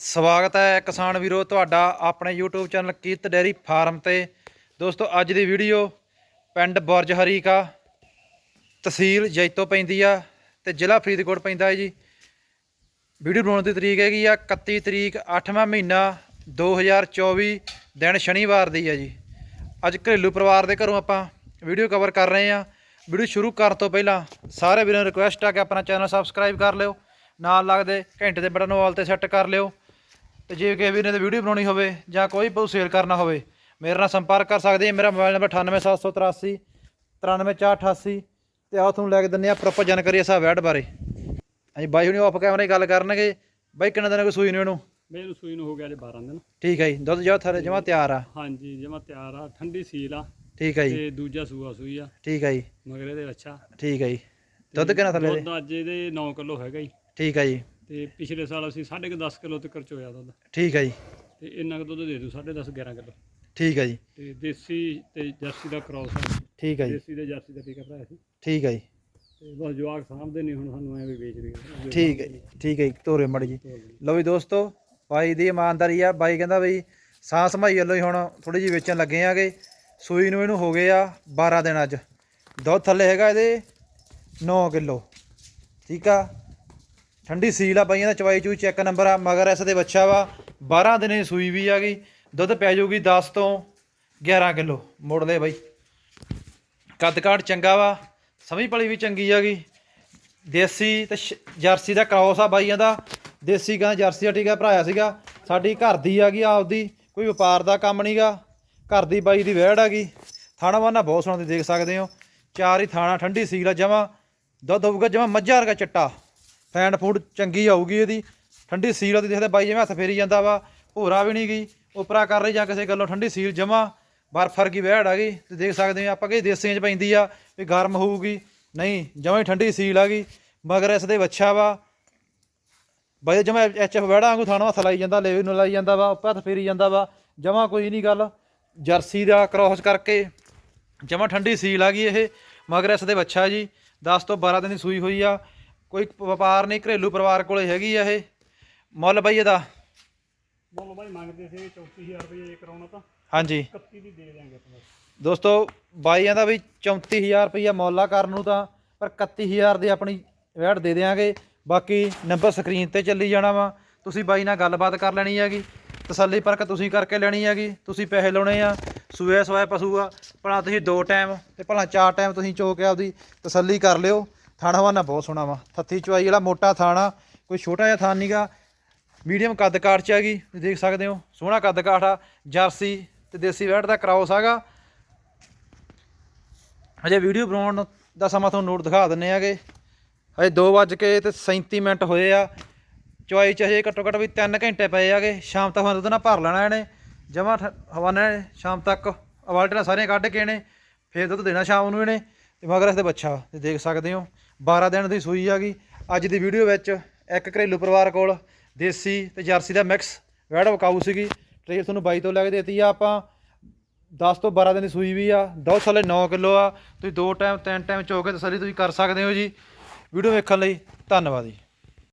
ਸਵਾਗਤ ਹੈ ਕਿਸਾਨ ਵੀਰੋ, ਤੁਹਾਡਾ ਆਪਣੇ YouTube channel Kirat dairy farm ਤੇ। ਦੋਸਤੋ, ਅੱਜ ਦੀ ਵੀਡੀਓ ਪਿੰਡ ਬੁਰਜ ਹਰੀਕਾ ਤਹਿਸੀਲ ਜੈਤੋ ਪੈਂਦੀ ਆ ਤੇ ਜ਼ਿਲ੍ਹਾ ਫਰੀਦਕੋਟ ਪੈਂਦਾ ਹੈ ਜੀ। ਵੀਡੀਓ ਬਣਾਉਣ ਦੀ ਤਰੀਕ ਹੈਗੀ ਆ 31 ਤਰੀਕ 8ਵਾਂ ਮਹੀਨਾ 2024 ਦਿਨ ਸ਼ਨੀਵਾਰ ਦੀ ਆ ਜੀ। ਅੱਜ ਘਰੇਲੂ ਪਰਿਵਾਰ ਦੇ ਘਰੋਂ ਆਪਾਂ ਵੀਡੀਓ ਕਵਰ ਕਰ ਰਹੇ ਆ। ਵੀਡੀਓ ਸ਼ੁਰੂ ਕਰਨ ਤੋਂ ਪਹਿਲਾਂ ਸਾਰੇ ਵੀਰਾਂ ਨੂੰ ਰਿਕੁਐਸਟ ਆ ਕਿ ਆਪਣਾ ਚੈਨਲ ਸਬਸਕ੍ਰਾਈਬ ਕਰ ਲਿਓ, ਨਾਲ ਲੱਗਦੇ ਘੰਟੇ ਦੇ ਬਟਨ ਨੂੰ ਆਲ ਤੇ ਸੈੱਟ ਕਰ ਲਿਓ। ਤੇ ਜੇ ਕਿਸੇ ਵੀਰ ਨੇ ਤੇ ਵੀਡੀਓ ਬਣਾਉਣੀ ਹੋਵੇ ਜਾਂ ਕੋਈ ਪਸ਼ੂ ਸੇਲ ਕਰਨਾ ਹੋਵੇ ਮੇਰੇ ਨਾਲ ਸੰਪਰਕ ਕਰ ਸਕਦੇ ਆ। ਮੇਰਾ ਮੋਬਾਈਲ ਨੰਬਰ 98783 93488 ਤੇ ਆਓ ਤੁਹਾਨੂੰ ਲੈ ਕੇ ਦਿੰਦੇ ਆ ਪ੍ਰੋਪਰ ਜਾਣਕਾਰੀ ਇਸ ਵੈਡ ਬਾਰੇ। ਹਾਂਜੀ ਬਾਈ ਹੁਣੀ ਆਫ ਕੈਮਰੇ ਗੱਲ ਕਰਨਗੇ। ਬਾਈ ਕਿੰਨੇ ਦਿਨ ਕੋਈ ਸੂਈ ਨੂੰ ਇਹਨੂੰ? ਮੈਨੂੰ ਸੂਈ ਨੂੰ ਹੋ ਗਿਆ ਜੇ 12 ਦਿਨ। ਠੀਕ ਹੈ ਜੀ ਦੁੱਧ ਜੋ ਥਰੇ ਜਮਾ ਤਿਆਰ ਆ। ਹਾਂਜੀ ਜਮਾ ਤਿਆਰ ਆ ਠੰਡੀ ਸੀਲ ਆ। ਠੀਕ ਹੈ ਜੀ। ਤੇ ਦੂਜਾ ਸੂਆ ਸੂਈ ਆ। ਠੀਕ ਹੈ ਜੀ। ਮਗਰ ਇਹਦੇ ਅੱਛਾ ਠੀਕ ਹੈ ਜੀ। ਦੁੱਧ ਕਿੰਨਾ ਥੱਲੇ ਦੇ ਦੁੱਧ ਅੱਜ ਇਹਦੇ 9 ਕਿਲੋ ਹੈਗਾ ਜੀ। ਠੀਕ ਹੈ ਜੀ। ਤੇ ਪਿਛਲੇ ਸਾਲ ਅਸੀਂ 10.5 ਕਿਲੋ ਤੱਕ ਚੋਇਆ ਦੁੱਧ। ਠੀਕ ਹੈ ਜੀ। ਤੇ ਇੰਨਾ ਕੁ ਦੁੱਧ ਦੇ ਦੂ 10.5 11 ਕਿਲੋ। ਠੀਕ ਹੈ ਜੀ। ਤੇ ਦੇਸੀ ਤੇ ਜਰਸੀ ਦਾ ਕ੍ਰਾਸ ਆ। ਠੀਕ ਹੈ ਜੀ। ਦੇਸੀ ਤੇ ਜਰਸੀ ਦਾ ਟੀਕਾ ਭਰਾਇਆ ਸੀ ਠੀਕ ਹੈ ਜੀ। ਤੇ ਬਸ ਜਵਾਕ ਸਾਂਭਦੇ ਨਹੀਂ ਹੁਣ ਸਾਨੂੰ ਐਵੇਂ ਵੇਚ ਰਹੀ ਠੀਕ ਹੈ ਜੀ ਠੀਕ ਹੈ ਜੀ ਤੋਰੇ ਮੜ ਜੀ। ਲਓ ਵੀ ਦੋਸਤੋ ਬਾਈ ਦੀ ਇਮਾਨਦਾਰੀ ਆ। ਬਾਈ ਕਹਿੰਦਾ ਬਈ ਸਾਹ ਸੰਭਾਈ ਵੱਲੋਂ ਹੀ ਹੁਣ ਥੋੜੀ ਜਿਹੀ ਵੇਚਣ ਲੱਗੇ ਆਗੇ। ਸੂਈ ਨੂੰ ਇਹਨੂੰ ਹੋ ਗਏ ਆ 12 ਦਿਨ ਅੱਜ। ਦੁੱਧ ਥੱਲੇ ਹੈਗਾ ਇਹਦੇ 9 ਕਿਲੋ। ਠੀਕ ਆ? ਠੰਡੀ ਸੀਲ ਆ ਬਾਈਆਂ ਦਾ, ਚਵਾਈ ਚੂਈ ਚੈੱਕ ਨੰਬਰ ਆ, ਮਗਰ ਇਸ ਦੇ ਬੱਚਾ ਵਾ 12 ਦਿਨੇ ਸੂਈ ਵੀ ਆ ਗਈ, ਦੁੱਧ ਪੈ ਜਾਊਗੀ 10 ਤੋਂ 11 ਕਿਲੋ, ਮੋੜ ਲੈ ਬਾਈ। ਕੱਦ ਚੰਗਾ ਵਾ ਸਮਝ ਪਲੀ ਵੀ ਚੰਗੀ ਆ ਗਈ। ਦੇਸੀ ਤੇ ਸ਼- ਜਰਸੀ ਦਾ ਕ੍ਰਾਸ ਆ ਬਾਈਆਂ ਦਾ, ਦੇਸੀ ਗਾਂ ਜਰਸੀ ਦਾ ਟੀਕਾ ਭਰਾਇਆ ਸੀਗਾ, ਸਾਡੀ ਘਰ ਦੀ ਆ ਗਈ ਆਪਦੀ, ਕੋਈ ਵਪਾਰ ਦਾ ਕੰਮ ਨਹੀਂਗਾ ਘਰ ਦੀ ਬਾਈ ਦੀ ਵਹਿੜ ਆ ਗਈ। ਥਾਣਾ ਵਾਨਾ ਬਹੁਤ ਸੋਹਣਾ ਤੁਸੀਂ ਦੇਖ ਸਕਦੇ ਹੋ, ਚਾਰ ਹੀ ਥਾਣਾ, ਠੰਡੀ ਸੀਲ ਆ ਜਮਾ, ਦੁੱਧ ਹੋਊਗਾ ਜਮਾ ਮੱਝਾਂ ਵਰਗਾ ਚਿੱਟਾ। ਫੈਂਡ ਫੂਡ ਚੰਗੀ ਆਊਗੀ ਇਹਦੀ। ਠੰਡੀ ਸੀਲ ਆ, ਤੁਸੀਂ ਦੇਖਦੇ ਬਾਈ ਜਿਵੇਂ ਹੱਥ ਫੇਰੀ ਜਾਂਦਾ ਵਾ, ਭੋਰਾ ਵੀ ਨਹੀਂ ਗਈ, ਉਪਰਾ ਕਰ ਰਹੀ ਜਾਂ ਕਿਸੇ ਗੱਲੋਂ ਠੰਡੀ ਸੀਲ ਜਮਾ, ਬਰਫ ਵਰਗੀ ਵਹਿੜ ਆ ਗਈ ਤੇ ਦੇਖ ਸਕਦੇ ਹੋ ਆਪਾਂ ਕਿ ਦੇਸੀਆਂ 'ਚ ਪੈਂਦੀ ਆ ਵੀ ਗਰਮ ਹੋਊਗੀ, ਨਹੀਂ, ਜਮਾਂ ਹੀ ਠੰਡੀ ਸੀਲ ਆ ਗਈ, ਮਗਰ ਇਸ ਦੇ ਵੱਛਾ ਵਾ। ਬਾਈ ਜਮਾ ਐਚ ਐਫ ਵੜਾ ਵਾਂਗੂ ਥਾਣਾ ਹੱਥ ਲਾਈ ਜਾਂਦਾ, ਲੇਵੇ ਨੂੰ ਲਾਈ ਜਾਂਦਾ ਵਾ, ਉੱਪਰ ਹੱਥ ਫੇਰੀ ਜਾਂਦਾ ਵਾ, ਜਮਾ ਕੋਈ ਨਹੀਂ ਗੱਲ, ਜਰਸੀ ਦਾ ਕ੍ਰਾਸ ਕਰਕੇ, ਜਮਾ ਠੰਡੀ ਸੀਲ ਆ ਗਈ ਇਹ, ਮਗਰ ਇਸ ਦੇ ਬੱਚਾ ਜੀ 10 ਤੋਂ 12 ਦਿਨ ਦੀ ਸੂਈ ਹੋਈ ਆ ਕੋਈ ਵਪਾਰ ਨਹੀਂ ਘਰੇਲੂ ਪਰਿਵਾਰ ਕੋਲੇ ਹੈਗੀ ਆ ਇਹ। ਮੁੱਲ ਬਈ ਇਹਦਾ। ਬੋਲੋ ਭਾਈ ਮੰਗਦੇ ਸੀ 34000 ਰੁਪਏ ਕਰਾਉਣਾ ਤਾਂ। ਹਾਂਜੀ। 31 ਦੀ ਦੇ ਦਿਆਂਗੇ ਆਪਾਂ। ਦੋਸਤੋ ਬਾਈਆਂ ਦਾ ਵੀ 34000 ਰੁਪਈਆ ਮੌਲਾ ਕਰਨ ਨੂੰ ਤਾਂ ਪਰ 31000 ਦੀ ਆਪਣੀ ਵੈਟ ਦੇ ਦੇਾਂਗੇ ਬਾਕੀ ਨੰਬਰ ਸਕਰੀਨ ਤੇ ਚੱਲੀ ਜਾਣਾ ਵਾ। ਤੁਸੀਂ ਬਾਈ ਨਾਲ ਗੱਲਬਾਤ ਕਰ ਲੈਣੀ ਹੈਗੀ। ਤਸੱਲੀ ਪਰਖ ਤੁਸੀਂ ਕਰਕੇ ਲੈਣੀ ਹੈਗੀ। ਤੁਸੀਂ ਪੈਸੇ ਲਾਉਣੇ ਆ ਸੂਏ ਸਵਾਏ ਪਸ਼ੂ ਆ। ਭਲਾ ਤੁਸੀਂ ਦੋ ਟਾਈਮ ਤੇ ਭਲਾ ਚਾਰ ਟਾਈਮ ਤੁਸੀਂ ਚੋ ਕੇ ਆਪਦੀ ਤਸੱਲੀ ਕਰ ਲਿਓ। ਥਾਣਾ ਹਵਾਨਾ ਬਹੁਤ ਸੋਹਣਾ ਵਾ। ਥੱਥੀ ਚਵਾਈ ਵਾਲਾ ਮੋਟਾ ਥਾਣਾ, ਕੋਈ ਛੋਟਾ ਜਿਹਾ ਥਾਨ ਨਹੀਂਗਾ ਮੀਡੀਅਮ ਕੱਦ ਕਾਠ ਚ ਹੈਗੀ, ਤੁਸੀਂ ਦੇਖ ਸਕਦੇ ਹੋ। ਸੋਹਣਾ ਕੱਦ ਕਾਠ ਆ, ਜਰਸੀ ਤੇ ਦੇਸੀ ਵੈਟ ਦਾ ਕ੍ਰਾਸ ਹੈਗਾ। ਹਜੇ ਵੀਡੀਓ ਬਣਾਉਣ ਦਾ ਸਮਾਂ ਤੁਹਾਨੂੰ ਨੋਟ ਦਿਖਾ ਦਿੰਨੇ ਆਗੇ। ਹਜੇ 2 ਵੱਜ ਕੇ ਤੇ 37 ਮਿੰਟ ਹੋਏ ਆ। ਚੁਆਈ ਚ ਹਜੇ ਘੱਟੋ ਘੱਟ ਵੀ 3 ਘੰਟੇ ਪਏ ਆਗੇ। ਸ਼ਾਮ ਤੱਕ ਦੁੱਧ ਨਾਲ ਭਰ ਲੈਣਾ ਇਹਨੇ। ਜਮਾ ਹਵਾਨੇ ਸ਼ਾਮ ਤੱਕ ਅਵਾਲਟੀਆਂ ਸਾਰੀਆਂ ਕੱਢ ਕੇ ਇਹਨੇ, ਫੇਰ ਦੁੱਧ ਦੇਣਾ ਸ਼ਾਮ ਨੂੰ ਇਹਨੇ। ਤੇ ਮਗਰ ਇਸ ਦੇ ਬੱਚਾ ਤੇ ਦੇਖ ਸਕਦੇ ਹੋ। 12 ਦਿਨ ਦੀ ਸੂਈ ਆ ਆਗੀ ਅੱਜ ਦੀ ਵੀਡੀਓ ਵਿੱਚ ਇੱਕ ਘਰੇਲੂ ਪਰਿਵਾਰ ਕੋਲ ਦੇਸੀ ਤੇ ਜਰਸੀ ਦਾ ਮਿਕਸ ਵੈੜ ਵਕਾਊ ਸੀਗੀ। ਟ੍ਰੇਲ ਤੁਹਾਨੂੰ ਬਾਈ ਤੋਂ ਲੈ ਕੇ ਦੇਤੀ ਆ ਆਪਾਂ। 10 ਤੋਂ 12 ਦਿਨ ਦੀ ਸੂਈ ਵੀ ਆ। ਦੁੱਧ ਸਾਲੇ 9 ਕਿਲੋ ਆ। ਤੁਸੀਂ ਦੋ ਟਾਈਮ ਤਿੰਨ ਟਾਈਮ ਚੋ ਕੇ ਤਸੱਲੀ ਤੁਸੀਂ ਕਰ ਸਕਦੇ ਹੋ ਜੀ। ਵੀਡੀਓ ਵੇਖਣ ਲਈ ਧੰਨਵਾਦ ਜੀ।